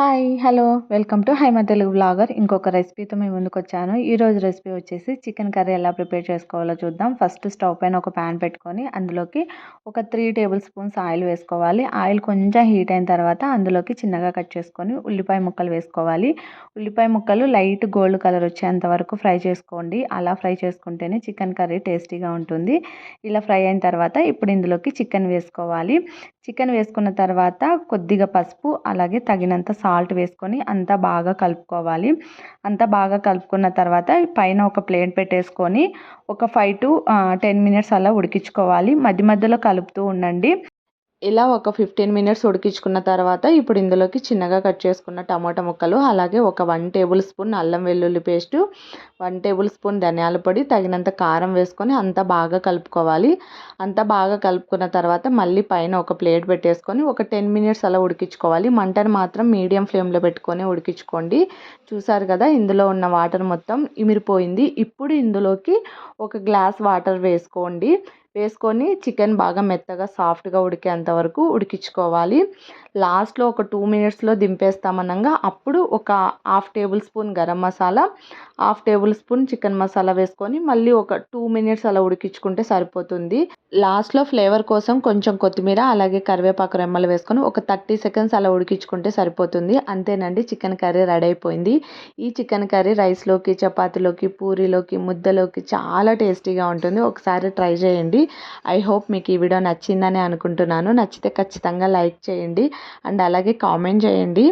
Hi hello welcome to Haima Telugu blogger ఇంకొక రెసిపీతో మేము ముందుకు వచ్చాను. ఈరోజు రెసిపీ వచ్చేసి చికెన్ కర్రీ ఎలా ప్రిపేర్ చేసుకోవాలో చూద్దాం. ఫస్ట్ స్టవ్ పైన ఒక ప్యాన్ పెట్టుకొని అందులోకి ఒక త్రీ టేబుల్ స్పూన్స్ ఆయిల్ వేసుకోవాలి. ఆయిల్ కొంచెం హీట్ అయిన తర్వాత అందులోకి చిన్నగా కట్ చేసుకొని ఉల్లిపాయ ముక్కలు వేసుకోవాలి. ఉల్లిపాయ ముక్కలు లైట్ గోల్డ్ కలర్ వచ్చేంత వరకు ఫ్రై చేసుకోండి. అలా ఫ్రై చేసుకుంటేనే చికెన్ కర్రీ టేస్టీగా ఉంటుంది. ఇలా ఫ్రై అయిన తర్వాత ఇప్పుడు ఇందులోకి చికెన్ వేసుకోవాలి. చికెన్ వేసుకున్న తర్వాత కొద్దిగా పసుపు అలాగే తగినంత సాల్ట్ వేసుకొని అంతా బాగా కలుపుకోవాలి. అంతా బాగా కలుపుకున్న తర్వాత పైన ఒక ప్లేట్ పెట్టేసుకొని ఒక ఫైవ్ టు టెన్ మినిట్స్ అలా ఉడికించుకోవాలి. మధ్య మధ్యలో కలుపుతూ ఉండండి. ఇలా ఒక ఫిఫ్టీన్ మినిట్స్ ఉడికించుకున్న తర్వాత ఇప్పుడు ఇందులోకి చిన్నగా కట్ చేసుకున్న టమాటా ముక్కలు అలాగే ఒక వన్ టేబుల్ స్పూన్ అల్లం వెల్లుల్లి పేస్టు వన్ టేబుల్ స్పూన్ ధనియాల పొడి తగినంత కారం వేసుకొని అంతా బాగా కలుపుకోవాలి. అంతా బాగా కలుపుకున్న తర్వాత మళ్ళీ పైన ఒక ప్లేట్ పెట్టేసుకొని ఒక టెన్ మినిట్స్ అలా ఉడికించుకోవాలి. మంటను మాత్రం మీడియం ఫ్లేమ్లో పెట్టుకొని ఉడికించుకోండి. చూసారు కదా ఇందులో ఉన్న వాటర్ మొత్తం ఇమిరిపోయింది. ఇప్పుడు ఇందులోకి ఒక గ్లాస్ వాటర్ వేసుకోండి. వేసుకొని చికెన్ బాగా మెత్తగా సాఫ్ట్గా ఉడికేంత వరకు ఉడికించుకోవాలి. లాస్ట్లో ఒక టూ మినిట్స్లో దింపేస్తామనగా అప్పుడు ఒక half tablespoon garam masala half tablespoon chicken masala వేసుకొని మళ్ళీ ఒక టూ మినిట్స్ అలా ఉడికించుకుంటే సరిపోతుంది. లాస్ట్లో ఫ్లేవర్ కోసం కొంచెం కొత్తిమీర అలాగే కరివేపాకు రెమ్మలు వేసుకొని ఒక థర్టీ సెకండ్స్ అలా ఉడికించుకుంటే సరిపోతుంది. అంతేనండి చికెన్ కర్రీ రెడీ అయిపోయింది. ఈ చికెన్ కర్రీ రైస్లోకి చపాతీలోకి పూరీలోకి ముద్దలోకి చాలా టేస్టీగా ఉంటుంది. ఒకసారి ట్రై చేయండి. ఐ హోప్ మీకు ఈ వీడియో నచ్చిందని అనుకుంటున్నాను. నచ్చితే ఖచ్చితంగా లైక్ చేయండి. అండ్ అలాగే కామెంట్ చేయండి.